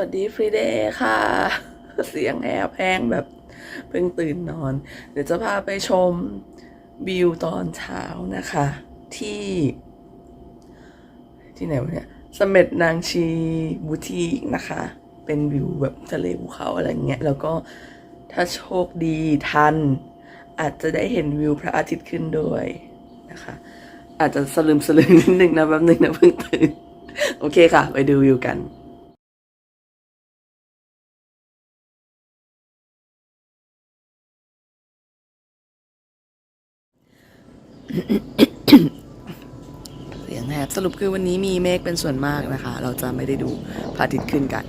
วัสดีฟรีเดย์ค่ะ เสียงแอบแห้งแบบเพิ่งตื่นนอน เดี๋ยวจะพาไปชมวิวตอนเช้านะคะ ที่ ที่ไหนวะเนี่ยเสม็ดนางชีบูทีกนะคะ เป็นวิวแบบทะเลภูเขาอะไรเงี้ย แล้วก็ถ้าโชคดีทัน อาจจะได้เห็นวิวพระอาทิตย์ขึ้นด้วยนะคะ อาจจะสลืมสลืมนิดนึงนะแป๊บนึงนะเพิ่งตื่น โอเคค่ะ ไปดูวิวกัน เสียงแหบสรุปคือวันนี้มีเมฆเป็นส่วนมากนะคะ เราจะไม่ได้ดูพระอาทิตย์ขึ้นกัน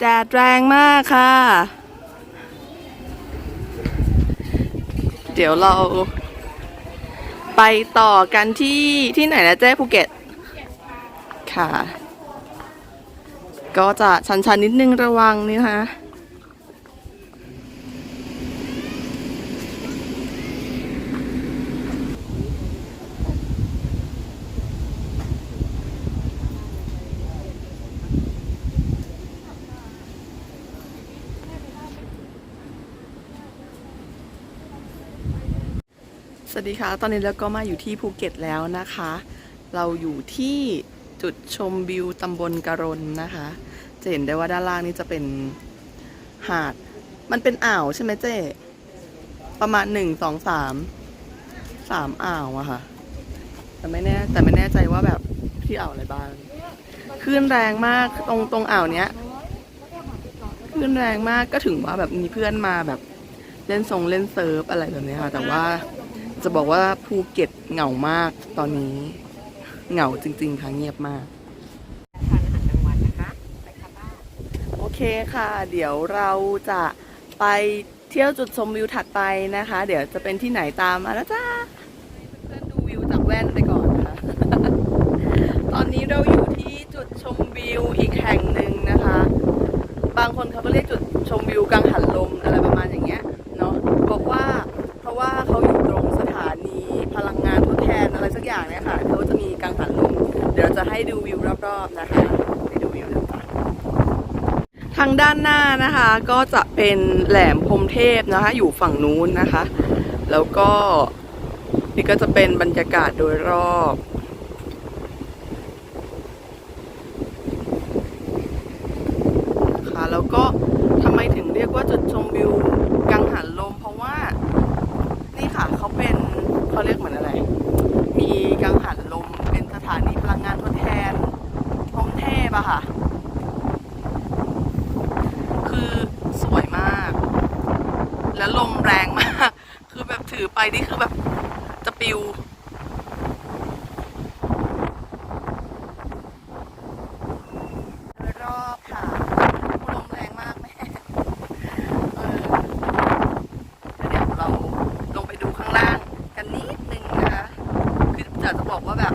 แดดแรงมากค่ะ เดี๋ยวเรา ไปต่อกันที่ที่ไหนนะเจ๊ภูเก็ต ค่ะ ก็จะชันๆนิดนึงระวังนี่นะคะ สวัสดีค่ะ ตอนนี้เราก็มาอยู่ที่ภูเก็ตแล้วนะคะ เราอยู่ที่จุดชมวิวตำบลกะรนนะคะ จะเห็นได้ว่าด้านล่างนี้จะเป็นหาด มันเป็นอ่าวใช่ไหมเจ๊ประมาณหนึ่งสองสามสามอ่าวอะค่ะ แต่ไม่แน่แต่ไม่แน่ใจว่าแบบที่อ่าวอะไรบ้างคลื่นแรงมากตรงตรงอ่าวเนี้ยคลื่นแรงมากก็ถึงว่าแบบมีเพื่อนมาแบบเล่นทรงเล่นเซิร์ฟอะไรแบบเนี้ยค่ะ แต่ว่า จะบอกว่าภูเก็ตเหงามากตอนนี้ เหงาจริง ๆค่ะเงียบมาก ทานอาหารกลางวันนะคะ ไปค่ะบ้านโอเคค่ะ เดี๋ยวเราจะไปเที่ยวจุดชมวิวถัดไปนะคะ เดี๋ยวจะเป็นที่ไหนตามมาแล้วจ้าเพื่อนๆดูวิวจากแว่นไปก่อนนะคะตอนนี้เราอยู่ที่จุดชมวิวอีกแห่งหนึ่งนะคะ บางคนเขาก็เรียกจุดชมวิวกังหันลมอะไรประมาณอย่างเงี้ย อะไรสักอย่างเนี่ยค่ะเขาจะมีกังหันลมเดี๋ยวจะให้ดูวิวรอบๆนะคะไปดูวิวกันจ้ะทางด้านหน้านะคะก็จะเป็นแหลมพรมเทพนะคะอยู่ฝั่งนู้นนะคะ แล้วก็นี่ก็จะเป็นบรรยากาศโดยรอบนะคะแล้วก็ทำไมถึงเรียกว่าจุดชมวิวกังหันลม เพราะว่านี่ค่ะเขาเป็นเขาเรียกเหมือนอะไร มีกังหันลม เป็นสถานีพลังงานทดแทนพรหมเทพอะค่ะ คือสวยมาก และลมแรงมาก คือแบบถือไป นี่คือแบบจะปิวรอบค่ะลมแรงมากแม่เออเดี๋ยวเราลงไปดูข้างล่างกันนิดนึงนะคะคือจะจะบอกว่าแบบ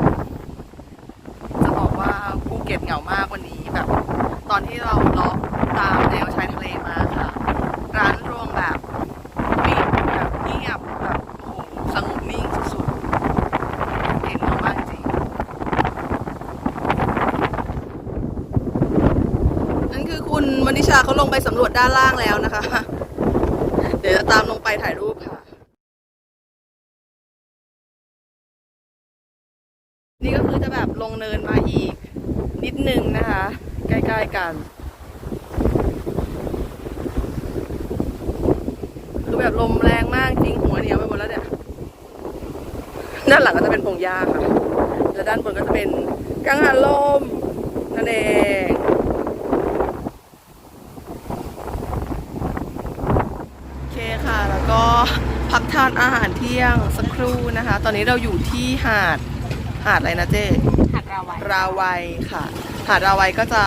จะบอกว่าภูเก็ตเหงามากวันนี้แบบ ตอนที่เราเลาะตามแนวชายทะเลมาค่ะ ร้านรวงแบบปิดแบบเงียบแบบโอ้โหสงบนิ่งสุดๆเห็นเหงามากจริง นั่นคือคุณมณิชาเขาล งไปสำรวจด้านล่างแล้วนะคะ เดี๋ยวจะตามลงไปถ่ายรูปค่ะ นี่ก็คือจะแบบลงเนินมาอีก นิดนึงนะคะ ใกล้ๆกัน คือแบบลมแรงมากจริงหัวเหนียวไปหมดแล้วเนี่ย ด้านหลังก็จะเป็นพงหญ้าค่ะ และด้านบนก็จะเป็นกังหันลมนั่นเอง โอเคค่ะ แล้ว ก็พักทานอาหารเที่ยงสักครู่นะคะ ตอนนี้เราอยู่ที่หาดหาดอะไรนะเจ๊หาดราวัยราวัยค่ะ หาดราวัยก็จะ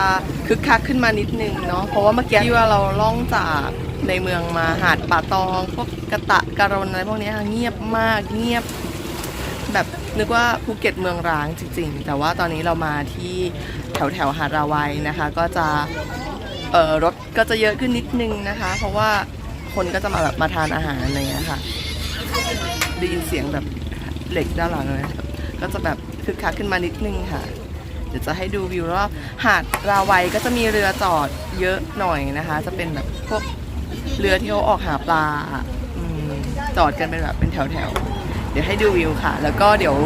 คึกคักขึ้นมานิดนึงเนาะเพราะว่าเมื่อกี้ที่ว่าเราล่องจากในเมืองมาหาดป่าตองพวกกระตะการนอะไรพวกเนี้ยค่ะเงียบมากเงียบ แบบนึกว่าภูเก็ตเมืองร้างจริง ๆ แต่ว่าตอนนี้เรามาที่แถวแถวๆหาดราวัยนะคะ ก็จะเอ่อรถก็จะเยอะขึ้นนิดนึงนะคะ เพราะว่า คนก็จะมาแบบมาทานอาหารอะไรเงี้ยค่ะ ได้ยินเสียงแบบเหล็กด้านหลังเลยก็จะแบบคึกคักขึ้นมานิดนึงค่ะ เดี๋ยวจะให้ดูวิวรอบหาดราวัยก็จะมีเรือจอดเยอะหน่อยนะคะ จะเป็นแบบพวกเรือที่เขาออกหาปลาอจอดกันเป็นแบบเป็นแถวๆ เดี๋ยวให้ดูวิวค่ะ แล้วก็เดี๋ยว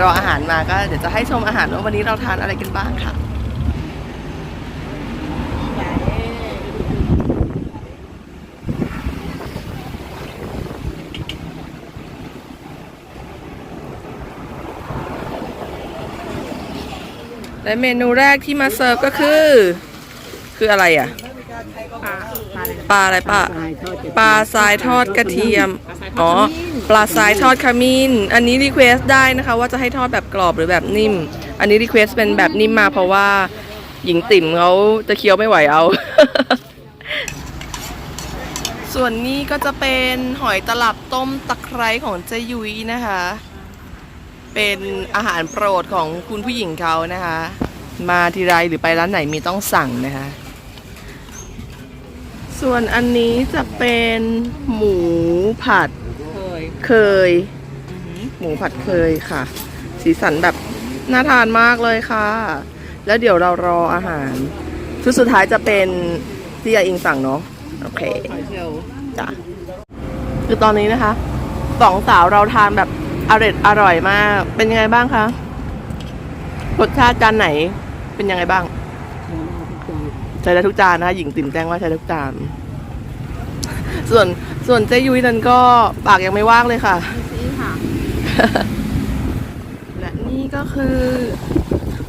รออาหารมาก็เดี๋ยวจะให้ชมอาหารว่าวันนี้เราทานอะไรกันบ้างค่ะ และเมนูแรกที่มาเสิร์ฟก็คือ คืออะไรอะ ปลาปลาอะไรปลาอะไรป้าปลาทรายทอดกระเทียม อ๋อ ปลาทรายทอดขมิ้น อันนี้รีเควสได้นะคะ ว่าจะให้ทอดแบบกรอบหรือแบบนิ่ม อันนี้รีเควสเป็นแบบนิ่มมาเพราะว่าหญิงติ่มเขาจะเคี้ยวไม่ไหวเอา ส่วนนี้ก็จะเป็นหอยตลับต้มตะไคร้ของเจยุ้ยนะคะ เป็นอาหารโปรดของคุณผู้หญิงเขานะคะ มาทีไรหรือไปร้านไหนมีต้องสั่งนะคะ ส่วนอันนี้จะเป็นหมูผัดเคยเคย หมูผัดเคยค่ะ สีสันแบบน่าทานมากเลยค่ะ แล้วเดี๋ยวเรารออาหารชุดสุดท้ายจะเป็นที่ยาอิงสั่งเนาะโอเคหอยเชลล์จ้ะคือตอนนี้นะคะสองสาวเราทานแบบ อร่อยอร่อยมาก เป็นยังไงบ้างคะรสชาติจานไหน เป็นยังไงบ้างใช้ได้ทุกจานนะคะหญิงติ่มแจ้งว่าใช้ได้ทุกจาน ส่วนส่วนเจยุ้ยนั้นก็ปากยังไม่ว่างเลยค่ะนี่ค่ะ และนี่ก็คือ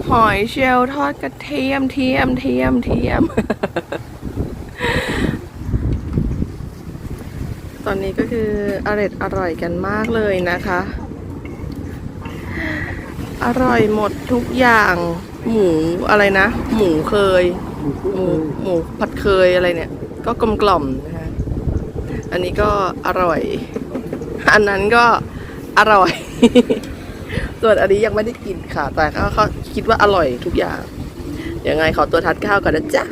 หอยเชลล์ทอดกระเทียมเทียมเทียมเทียม ตอนนี้ก็คืออร่อยอร่อยกันมากเลยนะคะ อร่อยหมดทุกอย่าง หมูอะไรนะ หมูเคย หมูหมูผัดเคยอะไรเนี่ย ก็กลมกล่อมนะคะอันนี้ก็อร่อย อันนั้นก็อร่อย ส่วนอันนี้ยังไม่ได้กินค่ะ แต่ก็เขาคิดว่าอร่อยทุกอย่างยังไงขอตัวทัดข้าวก่อนนะจ๊ะ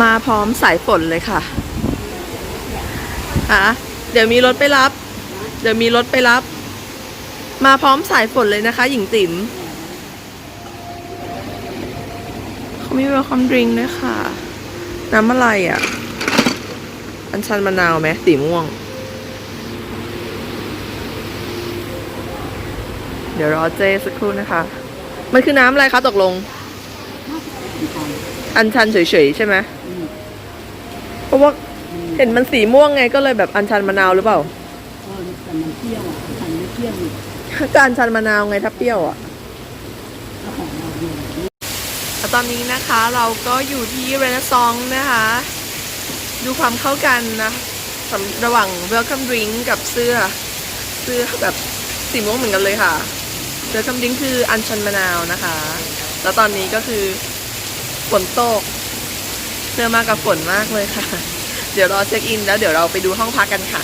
มาพร้อมสายฝนเลยค่ะฮะ เดี๋ยวมีรถไปรับ เดี๋ยวมีรถไปรับ มาพร้อมสายฝนเลยนะคะ หญิงติ๋มเขามีเวลคัมดริงด้วยค่ะ น้ำอะไรอะ อันชันมะนาวไหมสีม่วง เดี๋ยวรอเจสักครู่นะคะ มันคือน้ำอะไรคะตกลง อันชันเฉยๆใช่ไหมเพราะว่า เห็นมันสีม่วงไงก็เลยแบบอันชันมะนาวหรือเปล่าแต่มันเปรี้ยวอะฉันไม่เปรี้ยวนี่ก็อันชันมะนาวไงถ้าเปรี้ยวอะถ้าของเราเนี่ยแล้วตอนนี้นะคะเราก็อยู่ที่เรน a ซองนะคะ ดูความเข้ากันนะสำระหว่าง Welcome Drink กับเสื้อ เสื้อแบบสีม่วงเหมือนกันเลยค่ะ Welcome Drink คืออัญชันมะนาวนะคะ แล้วตอนนี้ก็คือฝนตกเสื้อมากับฝนมากเลยค่ะ เดี๋ยวรอเช็คอินแล้วเดี๋ยวเราไปดูห้องพักกันค่ะ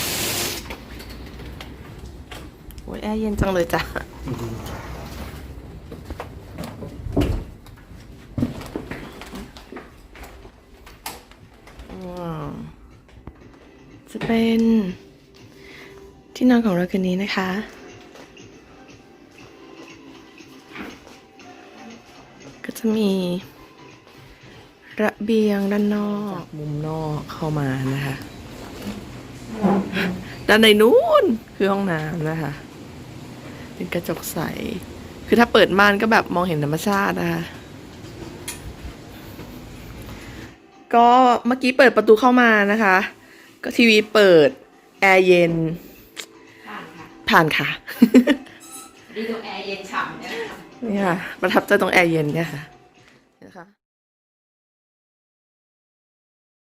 โอ้ยแอร์เย็นจังเลยจ้ะจะเป็นที่นอนของเราคืนนี้นะคะก็จะมี ระเบียงด้านนอกมุมนอกเข้ามานะคะ ด้านในนู้นคือห้องน้ำนะคะ เป็นกระจกใส คือถ้าเปิดม่านก็แบบมองเห็นธรรมชาตินะคะ ก็เมื่อกี้เปิดประตูเข้ามานะคะ ก็ทีวีเปิด แอร์เย็น ผ่านค่ะผ่านค่ะดีดูแอร์เย็นฉ่ำเนี่ยนะคะนี่ค่ะ ประทับใจตรงแอร์เย็นเนี่ยค่ะนะคะ